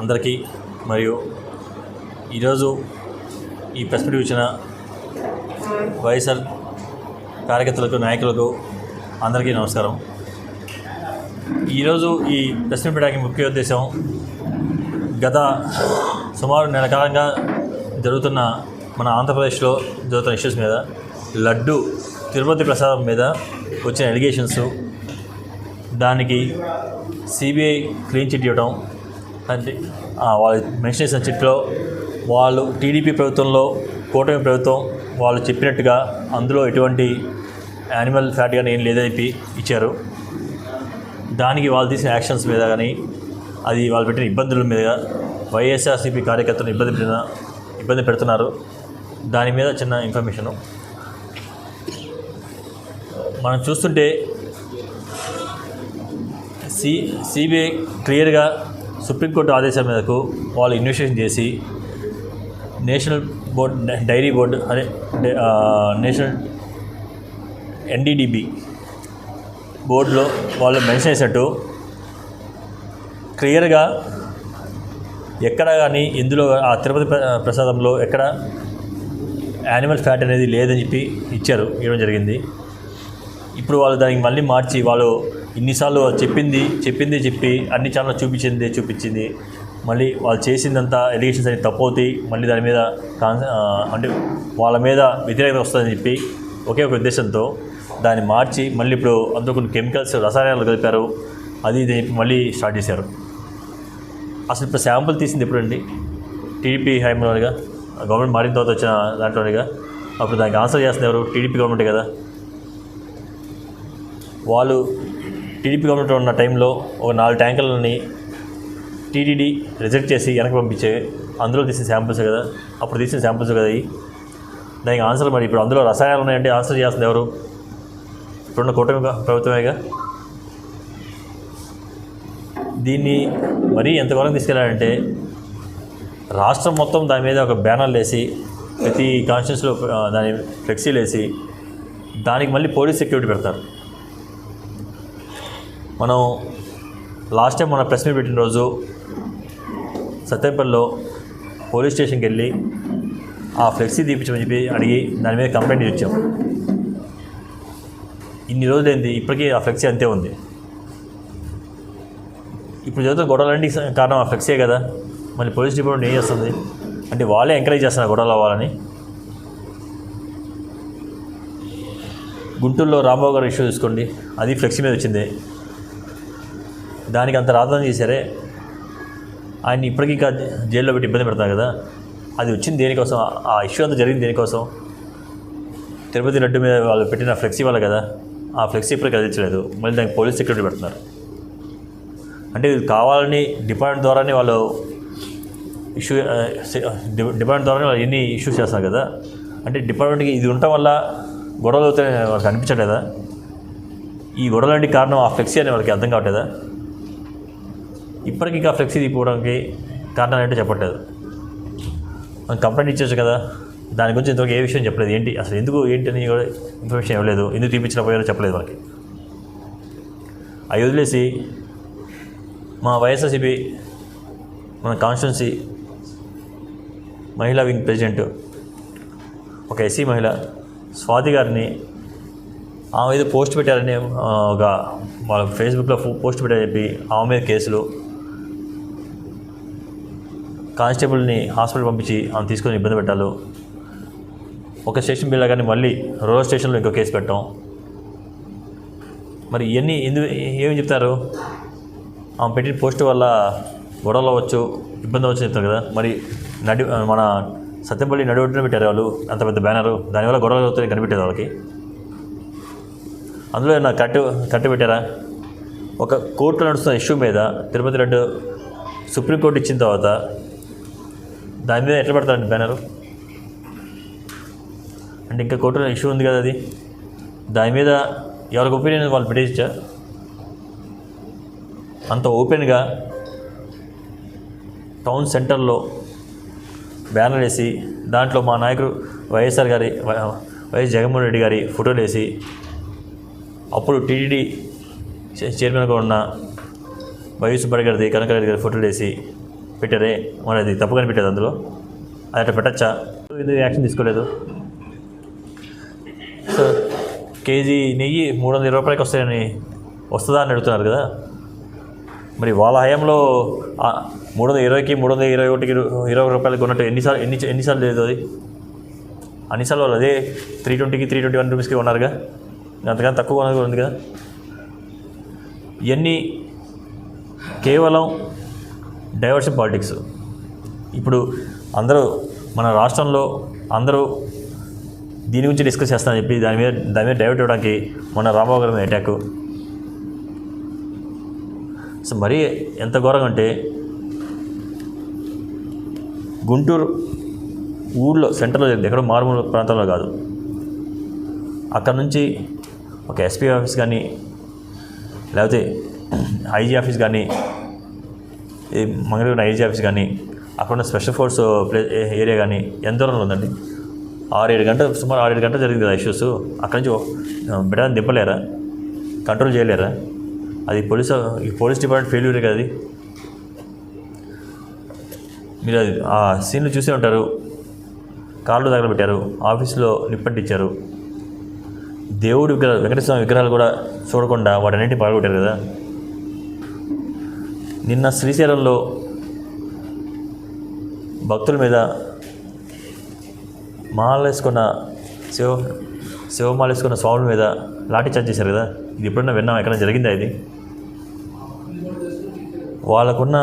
అందరికీ మరియు ఈరోజు ఈ ప్రెస్ మీట్ ఇచ్చిన వైఎస్ఆర్ కార్యకర్తలకు నాయకులకు అందరికీ నమస్కారం. ఈరోజు ఈ ప్రెస్ మీట్ పెట్టడానికి ముఖ్య ఉద్దేశం గత సుమారు నెల కాలంగా జరుగుతున్న మన ఆంధ్రప్రదేశ్లో జరుగుతున్న ఇష్యూస్ మీద లడ్డు తిరుపతి ప్రసాదం మీద వచ్చిన ఎలిగేషన్స్ దానికి సిబిఐ క్లీన్ చిట్ ఇవ్వడం అంటే వాళ్ళు మెన్షన్ చేసిన చిట్లో వాళ్ళు టీడీపీ ప్రభుత్వంలో కూటమి ప్రభుత్వం వాళ్ళు చెప్పినట్టుగా అందులో ఎటువంటి యానిమల్ ఫ్యాట్ కానీ ఏం లేదని చెప్పి ఇచ్చారు. దానికి వాళ్ళు తీసిన యాక్షన్స్ మీద కానీ అది వాళ్ళు పెట్టిన ఇబ్బందుల మీద వైఎస్ఆర్సీపీ కార్యకర్తలు ఇబ్బంది పెట్టిన ఇబ్బంది పెడుతున్నారు. దాని మీద చిన్న ఇన్ఫర్మేషను. మనం చూస్తుంటే సి సిబిఐ క్లియర్గా సుప్రీంకోర్టు ఆదేశం మేరకు వాళ్ళు ఇన్వెస్టిగేషన్ చేసి నేషనల్ బోర్డ్ డైరీ బోర్డు అదే నేషనల్ ఎన్డీడీబీ బోర్డులో వాళ్ళు మెన్షన్ చేసినట్టు క్లియర్గా ఎక్కడ కానీ ఇందులో ఆ తిరుపతి ప్ర- ప్రసాదంలో ఎక్కడ యానిమల్ ఫ్యాట్ అనేది లేదని చెప్పి ఇచ్చారు. ఇవ్వడం జరిగింది. ఇప్పుడు వాళ్ళు దానికి మళ్ళీ మార్చి వాళ్ళు ఇన్నిసార్లు చెప్పింది చెప్పింది చెప్పి అన్ని ఛానల్ చూపించింది చూపించింది. మళ్ళీ వాళ్ళు చేసిందంతా ఎలిగేషన్స్ తప్పు తప్పవుతాయి. మళ్ళీ దాని మీద కాన్ అంటే వాళ్ళ మీద వ్యతిరేకత వస్తుందని చెప్పి ఒకే ఒక ఉద్దేశంతో దాన్ని మార్చి మళ్ళీ ఇప్పుడు అందులో కొన్ని కెమికల్స్ రసాయనాలు కలిపారు. అది ఇది చెప్పి మళ్ళీ స్టార్ట్ చేశారు. అసలు ఇప్పుడు శాంపుల్ తీసింది ఎప్పుడండి? టీడీపీ హైమలోనిగా గవర్నమెంట్ మారిన తర్వాత వచ్చిన దాంట్లోనిగా. అప్పుడు దానికి ఆన్సర్ చేస్తుంది ఎవరు? టీడీపీ గవర్నమెంట్ కదా. వాళ్ళు టీడీపీ గవర్నమెంట్ ఉన్న టైంలో ఒక నాలుగు ట్యాంకర్లని టీటీడీ రిజెక్ట్ చేసి వెనక్కి పంపించే అందులో తీసిన శాంపుల్స్ కదా. అప్పుడు తీసిన శాంపుల్స్ కదా ఇవి దానికి ఆన్సర్ మరి ఇప్పుడు అందులో రసాయనాలు ఉన్నాయంటే ఆన్సర్ చేస్తుంది ఎవరు? ఇప్పుడున్న కూటమి ప్రభుత్వమేగా? దీన్ని మరీ ఎంతవరకు తీసుకెళ్ళాలంటే రాష్ట్రం మొత్తం దాని మీద ఒక బ్యానర్లు వేసి ప్రతి కాన్స్టిట్యూన్స్లో దాని ఫ్లెక్సీలు వేసి దానికి మళ్ళీ పోలీస్ సెక్యూరిటీ పెడతారు. మనం లాస్ట్ టైం మన ప్రెస్ మీట్ పెట్టిన రోజు సత్యపల్లిలో పోలీస్ స్టేషన్కి వెళ్ళి ఆ ఫ్లెక్సీ తీపించమని చెప్పి అడిగి దాని మీద కంప్లైంట్ ఇచ్చాం. ఇన్ని రోజులైంది? ఇప్పటికీ ఆ ఫ్లెక్సీ అంతే ఉంది. ఇప్పుడు చదువుతున్న గొడవలంటే కారణం ఆ ఫ్లెక్సీ కదా? మళ్ళీ పోలీస్ డిపార్ట్మెంట్ ఏం చేస్తుంది? అంటే వాళ్ళే ఎంకరేజ్ చేస్తున్నారు గొడవలు అవ్వాలని గుంటూరులో రాంబాబు గారు ఇష్యూ తీసుకోండి. అది ఫ్లెక్సీ మీద వచ్చింది. దానికి అంత రాధన చేశారే ఆయన ఇప్పటికీ ఇంకా జైల్లో పెట్టి ఇబ్బంది పెడతారు కదా. అది వచ్చింది దేనికోసం? ఆ ఇష్యూ అంతా జరిగింది దేనికోసం? తిరుపతి లడ్డు మీద వాళ్ళు పెట్టిన ఫ్లెక్సీ వల్ల కదా. ఆ ఫ్లెక్సీ ఇప్పటికీ కదిలించలేదు మళ్ళీ దానికి పోలీస్ సెక్యూరిటీ పెడుతున్నారు. అంటే ఇది కావాలని డిపార్ట్మెంట్ ద్వారానే వాళ్ళు ఇష్యూ డిపార్ట్మెంట్ ద్వారానే వాళ్ళు ఎన్ని ఇష్యూస్ చేస్తారు కదా. అంటే డిపార్ట్మెంట్కి ఇది ఉండటం వల్ల గొడవలు అవుతాయని వాళ్ళకి అనిపించట్లేదా? ఈ గొడవలంటి కారణం ఆ ఫ్లెక్సీ అని వాళ్ళకి అర్థం కావట్లేదా? ఇప్పటికీ ఇంకా ఫ్లెక్సీ తీసుకోవడానికి కారణాలు ఏంటో చెప్పట్లేదు. మనం కంప్లైంట్ ఇచ్చేచ్చు కదా. దాని గురించి ఇంతవరకు ఏ విషయం చెప్పలేదు. ఏంటి? అసలు ఎందుకు ఏంటి అని కూడా ఇన్ఫర్మేషన్ ఇవ్వలేదు. ఎందుకు తీపించిన పోయారో చెప్పలేదు మనకి. అవి వదిలేసి మా వైఎస్ఆర్సీపీ మన కాన్స్టిట్యున్సీ మహిళా వింగ్ ప్రెసిడెంట్ ఒక ఎస్సీ మహిళ స్వాతి గారిని ఆమె మీద పోస్ట్ పెట్టారని ఒక వాళ్ళ ఫేస్బుక్లో పోస్ట్ పెట్టారని చెప్పి ఆమె మీద కేసులు కానిస్టేబుల్ని హాస్పిటల్ పంపించి ఆమె తీసుకొని ఇబ్బంది పెట్టాలి. ఒక స్టేషన్ బిల్ కానీ మళ్ళీ రూరల్ స్టేషన్లో ఇంకో కేసు పెట్టాం. మరి ఇవన్నీ ఎందు ఏమి చెప్తారు? ఆమె పెట్టిన పోస్ట్ వల్ల గొడవలు అవ్వచ్చు ఇబ్బంది అవ్వచ్చు చెప్తారు కదా. మరి నడి మన సత్యంపల్లి నడివొడ్డున పెట్టారు వాళ్ళు అంత పెద్ద బ్యానరు. దానివల్ల గొడవలు అవుతాయి కనిపెట్టారు వాళ్ళకి. అందులో నా కట్టు కట్టు పెట్టారా? ఒక కోర్టులో నడుస్తున్న ఇష్యూ మీద తిరుపతి రెడ్డి సుప్రీంకోర్టు ఇచ్చిన తర్వాత దాని మీద ఎట్లా పెడతారండి బ్యానరు? అంటే ఇంకా కోర్టులో ఇష్యూ ఉంది కదా అది. దాని మీద ఎవరికి ఒపీనియన్ వాళ్ళు పెట్టేసా అంత ఓపెన్గా టౌన్ సెంటర్లో బ్యానర్ వేసి దాంట్లో మా నాయకుడు వైఎస్ఆర్ గారి వైఎస్ జగన్మోహన్ రెడ్డి గారి ఫోటోలు వేసి అప్పుడు టీటీడీ చైర్మన్గా ఉన్న వైఎస్ సుబ్బారెడ్డి గారిది కనకారెడ్డి గారి ఫోటోలు వేసి పెట్టారే? మనది అది తప్పు కనిపెట్టేది అందులో? అది అట్లా పెట్టచ్చా? ఇది యాక్షన్ తీసుకోలేదు. సో కేజీ నెయ్యి మూడు వందల ఇరవై రూపాయలకి వస్తాయని వస్తుందా అని అడుగుతున్నారు కదా? మరి వాళ్ళ హయాంలో మూడు వందల ఇరవైకి మూడు వందల ఇరవై ఒకటికి ఇరవై రూపాయలకి ఉన్నట్టు ఎన్నిసార్లు ఎన్ని ఎన్నిసార్లు లేదు అది? అన్నిసార్లు వాళ్ళు అదే త్రీ ట్వంటీకి త్రీ ట్వంటీ వన్ రూపీస్కి ఉన్నారుగా అంతకన్నా తక్కువ ఉన్నది కూడా ఉంది కదా? ఇవన్నీ కేవలం డైవర్షన్ పాలిటిక్స్. ఇప్పుడు అందరూ మన రాష్ట్రంలో అందరూ దీని గురించి డిస్కస్ చేస్తానని చెప్పి దాని మీద దాని మీద డైవర్ట్ ఇవ్వడానికి మన రాంబాబు గారి మీద అటాక్. సో మరీ ఎంత ఘోరంగా అంటే గుంటూరు ఊళ్ళో సెంటర్లో జరిగింది. ఎక్కడో మారుమూల ప్రాంతంలో కాదు. అక్కడ నుంచి ఒక ఎస్పీ ఆఫీస్ కానీ లేకపోతే ఐజీ ఆఫీస్ కానీ ఈ మంగళగిరి ఐజీ ఆఫీస్ కానీ అక్కడ ఉన్న స్పెషల్ ఫోర్స్ ప్లే ఏరియా కానీ ఎంత దూరంలో ఉందండి? ఆరు ఏడు గంటలు సుమారు ఆరు ఏడు గంటలు జరిగింది కదా ఇష్యూస్ అక్కడి నుంచి బిడ్డని దింపలేరా? కంట్రోల్ చేయలేరా? అది పోలీసు ఈ పోలీస్ డిపార్ట్మెంట్ ఫెయిల్యూరే కదా అది? మీరు అది ఆ సీన్లు చూసే ఉంటారు. కార్లు తగలబెట్టారు. ఆఫీస్లో నిప్పట్టించారు దేవుడి విగ్రహాలు వెంకటేశ్వర విగ్రహాలు కూడా చూడకుండా వాటన్నింటినీ పగలగొట్టారు కదా? నిన్న శ్రీశైలంలో భక్తుల మీద మాల వేసుకున్న శివ శివమాల వేసుకున్న స్వాముల మీద లాఠీ చార్జ్ చేశారు కదా? ఇది ఎప్పుడన్నా విన్నాం ఎక్కడ జరిగిందా ఇది? వాళ్ళకున్న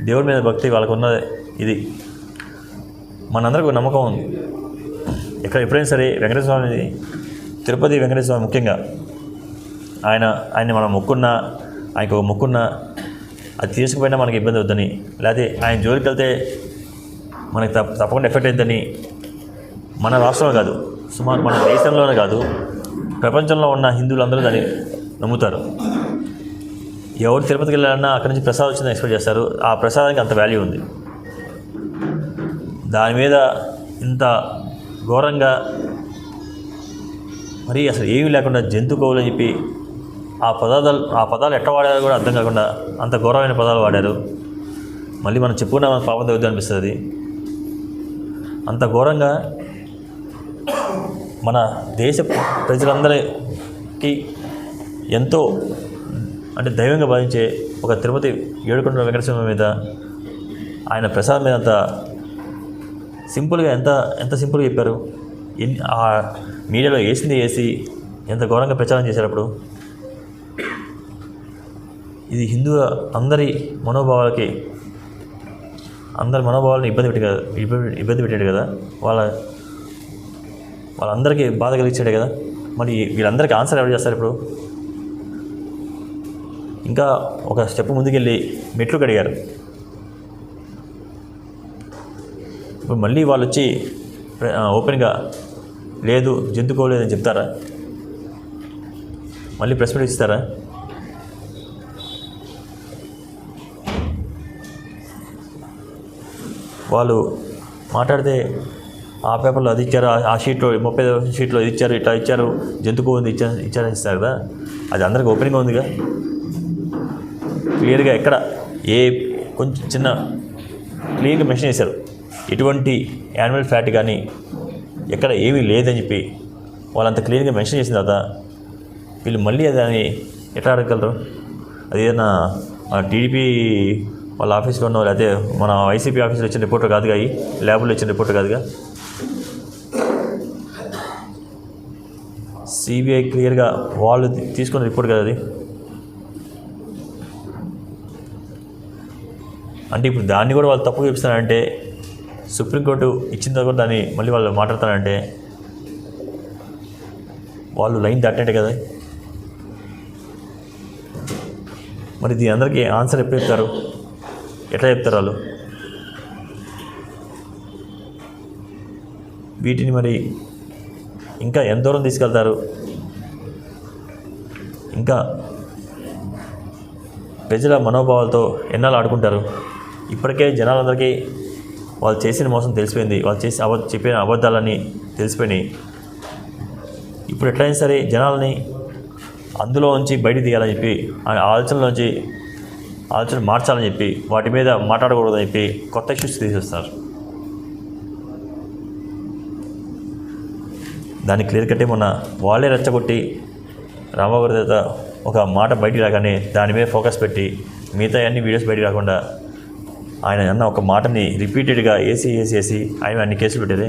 దేవుడి మీద భక్తి వాళ్ళకున్న ఇది. మనందరికీ నమ్మకం ఉంది. ఎక్కడ ఎప్పుడైనా సరే వెంకటేశ్వర స్వామి తిరుపతి వెంకటేశ్వర స్వామి ముఖ్యంగా ఆయన ఆయన్ని మనం మొక్కున్నా ఆయనకు ఒక మొక్కున్నా అది తీసుకుపోయినా మనకి ఇబ్బంది అవుద్దని. లేకపోతే ఆయన జోలికి వెళ్తే మనకి తప్ప తప్పకుండా ఎఫెక్ట్ అవుతుందని మన రాష్ట్రంలో కాదు సుమారు మన దేశంలోనే కాదు ప్రపంచంలో ఉన్న హిందువులందరూ దాన్ని నమ్ముతారు. ఎవరు తిరుపతికి వెళ్ళాలన్నా అక్కడి నుంచి ప్రసాదం వచ్చిందని ఎక్స్పెక్ట్ చేస్తారు. ఆ ప్రసాదానికి అంత వాల్యూ ఉంది. దాని మీద ఇంత ఘోరంగా మరి అసలు ఏమీ లేకుండా జంతు కోవులు అని చెప్పి ఆ పదార్థాలు ఆ పదాలు ఎట్ట వాడారో కూడా అర్థం కాకుండా అంత ఘోరమైన పదాలు వాడారు. మళ్ళీ మనం చెప్పుకున్నా మన పాపం తగ్గుద్ది అనిపిస్తుంది. అంత ఘోరంగా మన దేశ ప్రజలందరికీ ఎంతో అంటే దైవంగా భావించే ఒక తిరుపతి ఏడుకొండ వెంకటస్వామి మీద ఆయన ప్రసాదం మీద అంత సింపుల్గా ఎంత ఎంత సింపుల్గా చెప్పారు? ఎన్ని ఆ మీడియాలో వేసింది వేసి ఎంత ఘోరంగా ప్రచారం చేశారు అప్పుడు? ఇది హిందువుల అందరి మనోభావాలకి అందరి మనోభావాలను ఇబ్బంది పెట్టి కదా ఇబ్బంది ఇబ్బంది పెట్టాడు కదా వాళ్ళ వాళ్ళందరికీ బాధ కలిగించాడు కదా. మరి వీళ్ళందరికీ ఆన్సర్ ఎవరు చేస్తారు ఇప్పుడు? ఇంకా ఒక స్టెప్ ముందుకెళ్ళి మెట్లు కడిగారు ఇప్పుడు మళ్ళీ వాళ్ళు వచ్చి ఓపెన్గా లేదు జంతుకోలేదని చెప్తారా? మళ్ళీ ప్రెస్ మీట్ ఇస్తారా? వాళ్ళు మాట్లాడితే ఆ పేపర్లో అది ఇచ్చారు ఆ- షీట్లో ముప్పై షీట్లో ఇది ఇచ్చారు ఇట్లా ఇచ్చారు జంతుకు ఉంది ఇచ్చారు ఇచ్చారని ఇస్తారు కదా. అది అందరికి ఓపెన్గా ఉందిగా. క్లియర్గా ఎక్కడ ఏ కొంచెం చిన్న క్లియర్గా మెన్షన్ చేశారు. ఎటువంటి యానిమల్ ఫ్యాట్ కానీ ఎక్కడ ఏమీ లేదని చెప్పి వాళ్ళంత క్లియర్గా మెన్షన్ చేసిన తర్వాత వీళ్ళు మళ్ళీ దాన్ని ఎట్లా అడగగలరు? అది ఏదైనా టీడీపీ వాళ్ళ ఆఫీస్లో ఉన్న అదే మన వైసీపీ ఆఫీస్లో వచ్చిన రిపోర్ట్ కాదుగా ఈ? ల్యాబ్లో వచ్చిన రిపోర్ట్ కాదుగా? సిబిఐ క్లియర్గా వాళ్ళు తీసుకున్న రిపోర్ట్ కదా అది? అంటే ఇప్పుడు దాన్ని కూడా వాళ్ళు తప్పు చూపిస్తారంటే సుప్రీంకోర్టు ఇచ్చిన తర్వాత దాన్ని మళ్ళీ వాళ్ళు మాట్లాడతారంటే వాళ్ళు లైన్ దాటినట్టే కదా? మరి దీని అందరికీ ఆన్సర్ ఎప్పుడు చెప్తారు ఎట్లా చెప్తారు వాళ్ళు? వీటిని మరి ఇంకా ఎంత దూరం తీసుకెళ్తారు? ఇంకా ప్రజల మనోభావాలతో ఎన్నాళ్ళు ఆడుకుంటారు? ఇప్పటికే జనాలందరికీ వాళ్ళు చేసిన మోసం తెలిసిపోయింది. వాళ్ళు చేసి అబద్ధ చెప్పిన అబద్ధాలని తెలిసిపోయినాయి. ఇప్పుడు ఎట్లయినా సరే జనాలని అందులో నుంచి బయట తీయాలని చెప్పి ఆ ఆలోచనలోంచి ఆలోచన మార్చాలని చెప్పి వాటి మీద మాట్లాడకూడదని చెప్పి కొత్త ఇష్యూస్ తీసేస్తారు. దాన్ని క్లియర్ కట్టే మొన్న వాళ్ళే రెచ్చగొట్టి రామగారి చేత ఒక మాట బయటికి రాగానే దాని మీద ఫోకస్ పెట్టి మిగతా అన్ని వీడియోస్ బయటికి రాకుండా ఆయన అన్న ఒక మాటని రిపీటెడ్గా ఏసీ ఏసీ వేసి ఆయన అన్ని కేసులు పెట్టేదే